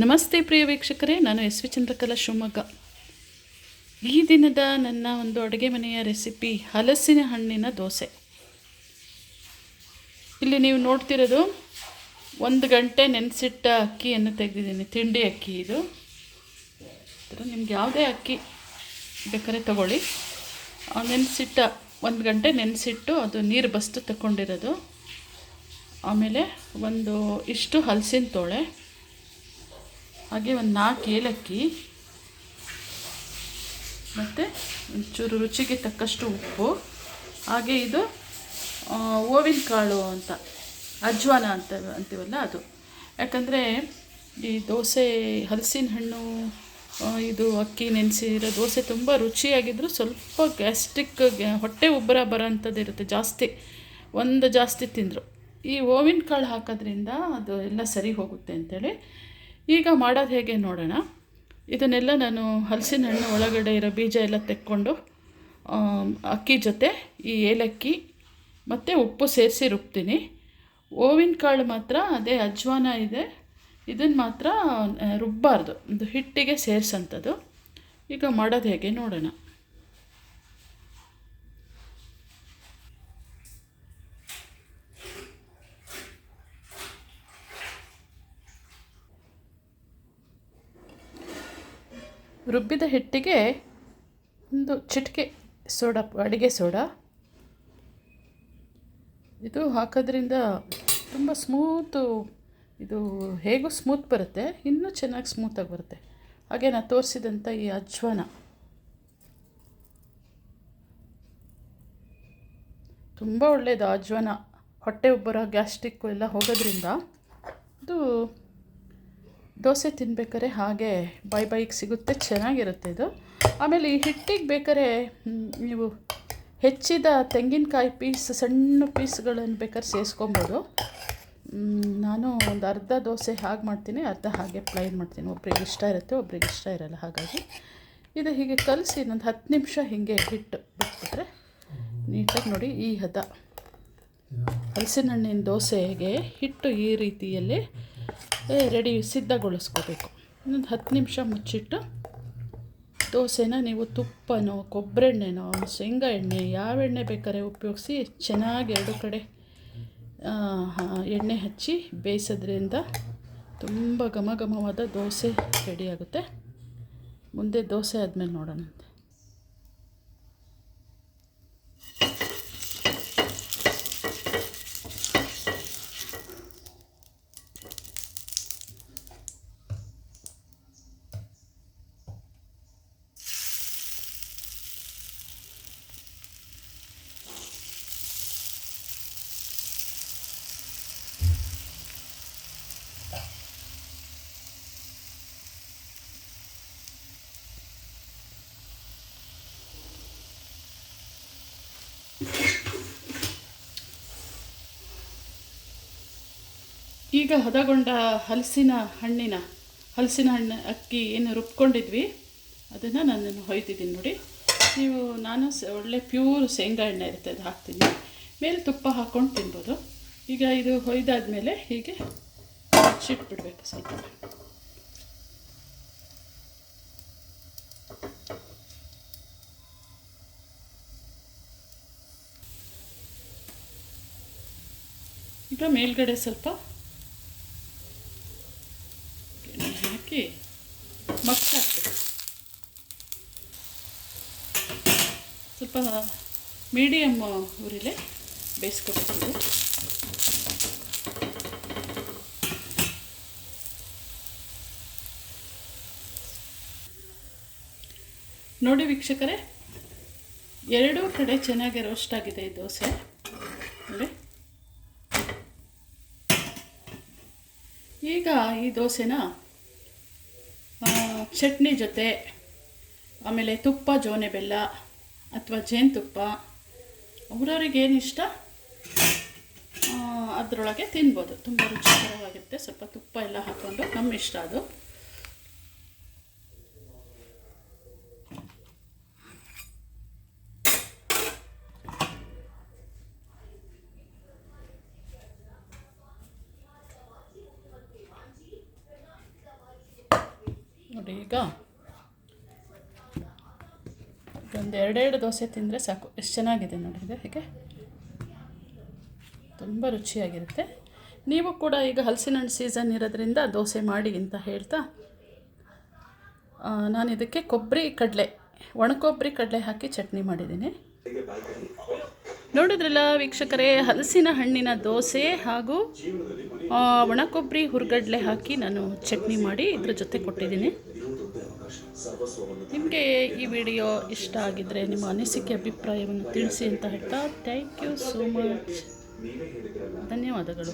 ನಮಸ್ತೆ ಪ್ರಿಯ ವೀಕ್ಷಕರೇ, ನಾನು ಎಸ್ ವಿ ಚಂದ್ರಕಲಾ ಶಿವಮೊಗ್ಗ. ಈ ದಿನದ ನನ್ನ ಒಂದು ಅಡುಗೆ ಮನೆಯ ರೆಸಿಪಿ ಹಲಸಿನ ಹಣ್ಣಿನ ದೋಸೆ. ಇಲ್ಲಿ ನೀವು ನೋಡ್ತಿರೋದು ಒಂದು ಗಂಟೆ ನೆನೆಸಿಟ್ಟ ಅಕ್ಕಿಯನ್ನು ತೆಗೆದಿದ್ದೀನಿ, ತಿಂಡಿ ಅಕ್ಕಿ ಇದು. ನಿಮ್ಗೆ ಯಾವುದೇ ಅಕ್ಕಿ ಬೇಕಾದ್ರೆ ತಗೊಳ್ಳಿ. ನೆನೆಸಿಟ್ಟ ಒಂದು ಗಂಟೆ ನೆನೆಸಿಟ್ಟು ಅದು ನೀರು ಬಸ್ತು ತಗೊಂಡಿರೋದು. ಆಮೇಲೆ ಒಂದು ಇಷ್ಟು ಹಲಸಿನ ತೋಳೆ. ಹಾಗೆ ಒಂದು ನಾಲ್ಕು ಏಲಕ್ಕಿ, ಮತ್ತು ಒಂಚೂರು ರುಚಿಗೆ ತಕ್ಕಷ್ಟು ಉಪ್ಪು, ಹಾಗೆ ಇದು ಓವಿನ ಕಾಳು ಅಂತ, ಅಜ್ವಾನ ಅಂತ ಅಂತೀವಲ್ಲ ಅದು. ಯಾಕಂದರೆ ಈ ದೋಸೆ, ಹಲಸಿನ ಹಣ್ಣು ಇದು ಅಕ್ಕಿ ನೆನೆಸಿರೋ ದೋಸೆ ತುಂಬ ರುಚಿಯಾಗಿದ್ದರೂ ಸ್ವಲ್ಪ ಗ್ಯಾಸ್ಟ್ರಿಕ್ ಹೊಟ್ಟೆ ಉಬ್ಬರ ಬರೋ ಅಂಥದ್ದು ಇರುತ್ತೆ ಜಾಸ್ತಿ. ಒಂದು ಜಾಸ್ತಿ ತಿಂದರು. ಈ ಓವಿನ ಕಾಳು ಹಾಕೋದ್ರಿಂದ ಅದು ಎಲ್ಲ ಸರಿ ಹೋಗುತ್ತೆ ಅಂತೇಳಿ ಈಗ ಮಾಡೋದು ಹೇಗೆ ನೋಡೋಣ? ಇದನ್ನೆಲ್ಲ ನಾನು ಹಲಸಿನ ಹಣ್ಣು ಒಳಗಡೆ ಇರೋ ಬೀಜ ಎಲ್ಲ ತೆಕ್ಕೊಂಡು ಅಕ್ಕಿ ಜೊತೆ, ಈ ಏಲಕ್ಕಿ ಮತ್ತು ಉಪ್ಪು ಸೇರಿಸಿ ರುಬ್ತೀನಿ. ಓವಿನ ಕಾಳು ಮಾತ್ರ ಅದೇ ಅಜ್ವಾನ ಇದೆ. ಇದನ್ನು ಮಾತ್ರ ರುಬ್ಬಾರ್ದು. ಒಂದು ಹಿಟ್ಟಿಗೆ ಸೇರಿಸಂಥದ್ದು ಈಗ ಮಾಡೋದು ಹೇಗೆ ನೋಡೋಣ. ರುಬ್ಬಿದ ಹಿಟ್ಟಿಗೆ ಒಂದು ಚಿಟಿಕೆ ಸೋಡಾ, ಅಡುಗೆ ಸೋಡಾ. ಇದು ಹಾಕೋದ್ರಿಂದ ತುಂಬ ಸ್ಮೂತು, ಇದು ಹೇಗೂ ಸ್ಮೂತ್ ಬರುತ್ತೆ, ಇನ್ನೂ ಚೆನ್ನಾಗಿ ಸ್ಮೂತಾಗಿ ಬರುತ್ತೆ. ಹಾಗೆ ನಾನು ತೋರಿಸಿದಂಥ ಈ ಅಜ್ವಾನ. ತುಂಬ ಒಳ್ಳೆಯದು ಅಜ್ವಾನ. ಹೊಟ್ಟೆ ಉಬ್ಬರ ಗ್ಯಾಸ್ಟ್ರಿಕ್ಕು ಎಲ್ಲ ಹೋಗೋದ್ರಿಂದ. ಇದು ದೋಸೆ ತಿನ್ಬೇಕಾದ್ರೆ ಹಾಗೆ ಬೈ ಬಾಯಿಗೆ ಸಿಗುತ್ತೆ ಚೆನ್ನಾಗಿರುತ್ತೆ ಇದು. ಆಮೇಲೆ ಈ ಹಿಟ್ಟಿಗೆ ಬೇಕಾದ್ರೆ ನೀವು ಹೆಚ್ಚಿದ ತೆಂಗಿನಕಾಯಿ ಪೀಸ್ ಸಣ್ಣ ಪೀಸ್ಗಳನ್ನು ಬೇಕಾದ್ರೆ ಸೇರಿಸ್ಕೊಬೋದು. ನಾನು ಒಂದು ಅರ್ಧ ದೋಸೆ ಹಾಗೆ ಮಾಡ್ತೀನಿ ಅರ್ಧ ಹಾಗೆ ಪ್ಲೈನ್ ಮಾಡ್ತೀನಿ. ಒಬ್ರಿಗೆ ಇಷ್ಟ ಇರುತ್ತೆ ಒಬ್ರಿಗೆ ಇಷ್ಟ ಇರಲ್ಲ ಹಾಗಾಗಿ. ಇದು ಹೀಗೆ ಕಲಸಿ ಒಂದು ಹತ್ತು ನಿಮಿಷ ಹೀಗೆ ಹಿಟ್ಟು ಬಿಟ್ಬಿಟ್ರೆ ನೀಟಾಗಿ ನೋಡಿ ಈ ಹದ. ಹಲಸಿನ ಹಣ್ಣಿನ ದೋಸೆಗೆ ಹಿಟ್ಟು ಈ ರೀತಿಯಲ್ಲಿ ರೆಡಿ ಸಿದ್ಧಗೊಳಿಸ್ಕೋಬೇಕು. ಇನ್ನೊಂದು ಹತ್ತು ನಿಮಿಷ ಮುಚ್ಚಿಟ್ಟು ದೋಸೆನ ನೀವು ತುಪ್ಪನೋ ಕೊಬ್ಬರೆಣ್ಣೆನೋ ಶೇಂಗಾ ಎಣ್ಣೆ ಯಾವ ಎಣ್ಣೆ ಬೇಕಾದ್ರೆ ಉಪಯೋಗಿಸಿ, ಚೆನ್ನಾಗಿ ಎರಡು ಕಡೆ ಎಣ್ಣೆ ಹಚ್ಚಿ ಬೇಯಿಸೋದ್ರಿಂದ ತುಂಬ ಘಮ ಘಮವಾದ ದೋಸೆ ರೆಡಿಯಾಗುತ್ತೆ ಮುಂದೆ ದೋಸೆ ಆದಮೇಲೆ ನೋಡೋಣಂತೆ ಈಗ ಹದಗೊಂಡ ಹಲಸಿನ ಹಣ್ಣಿನ, ಹಲಸಿನ ಹಣ್ಣು ಅಕ್ಕಿ ಏನು ರುಬ್ಕೊಂಡಿದ್ವಿ, ಅದನ್ನು ನಾನು ಹೊಯ್ತಿದ್ದೀನಿ ನೋಡಿ. ನೀವು ನಾನು ಒಳ್ಳೆ ಪ್ಯೂರ್ ಶೇಂಗಾ ಎಣ್ಣೆ ಇರುತ್ತೆ ಅದು ಹಾಕ್ತೀನಿ. ಮೇಲೆ ತುಪ್ಪ ಹಾಕ್ಕೊಂಡು ತಿನ್ಬೋದು. ಈಗ ಇದು ಹೊಯ್ದಾದ್ಮೇಲೆ ಹೀಗೆ ಹಚ್ಚಿಟ್ಬಿಡ್ಬೇಕು ಸ್ವಲ್ಪ. ಈಗ ಮೇಲ್ಗಡೆ ಸ್ವಲ್ಪ ಎಣ್ಣೆ ಹಾಕಿ ಮಗ್ಸ್ ಹಾಕ್ಬೇಕು ಸ್ವಲ್ಪ ಮೀಡಿಯಮ್ ಉರಿಲೆ ಬೇಯಿಸ್ಕೊಡ್ತೀವಿ ನೋಡಿ ವೀಕ್ಷಕರೇ, ಎರಡೂ ಕಡೆ ಚೆನ್ನಾಗಿ ರೋಸ್ಟ್ ಆಗಿದೆ ಈ ದೋಸೆ. ನೋಡಿ. ಈಗ ಈ ದೋಸೆನ ಚಟ್ನಿ ಜೊತೆ, ಆಮೇಲೆ ತುಪ್ಪ, ಜೋನೆ ಬೆಲ್ಲ ಅಥವಾ ಜೇನುತುಪ್ಪ ಏನು ಇಷ್ಟ? ಅದರೊಳಗೆ ತಿನ್ಬೋದು. ತುಂಬ ರುಚಿಕರವಾಗಿರುತ್ತೆ. ಸ್ವಲ್ಪ ತುಪ್ಪ ಎಲ್ಲ ಹಾಕ್ಕೊಂಡು ನಮ್ಮ ಇಷ್ಟ ಅದು. ನೋಡಿ ಈಗ. ಒಂದು ಎರಡೆರಡು ದೋಸೆ ತಿಂದರೆ ಸಾಕು. ಎಷ್ಟು ಚೆನ್ನಾಗಿದೆ ನೋಡಿ ಇದು ಹೀಗೆ? ತುಂಬ ರುಚಿಯಾಗಿರುತ್ತೆ. ನೀವು ಕೂಡ ಈಗ ಹಲಸಿನ ಹಣ್ಣು ಸೀಸನ್ ಇರೋದ್ರಿಂದ ದೋಸೆ ಮಾಡಿ ಅಂತ ಹೇಳ್ತಾ ನಾನು ಇದಕ್ಕೆ ಕೊಬ್ಬರಿ ಕಡಲೆ, ಒಣಕೊಬ್ಬರಿ ಕಡಲೆ ಹಾಕಿ ಚಟ್ನಿ ಮಾಡಿದ್ದೀನಿ. ನೋಡಿದ್ರಲ್ಲ ವೀಕ್ಷಕರೇ, ಹಲಸಿನ ಹಣ್ಣಿನ ದೋಸೆ ಹಾಗೂ ಒಣಕೊಬ್ಬರಿ ಹುರ್ಗಡ್ಲೆ ಹಾಕಿ ನಾನು ಚಟ್ನಿ ಮಾಡಿ ಇದ್ರ ಜೊತೆ ಕೊಟ್ಟಿದ್ದೀನಿ. ನಿಮಗೆ ಈ ವಿಡಿಯೋ ಇಷ್ಟ ಆಗಿದ್ದರೆ ನಿಮ್ಮ ಅನಿಸಿಕೆ ಅಭಿಪ್ರಾಯವನ್ನು ತಿಳಿಸಿ ಅಂತ ಹೇಳ್ತಾ ಥ್ಯಾಂಕ್ ಯು ಸೋ ಮಚ್ ಧನ್ಯವಾದಗಳು.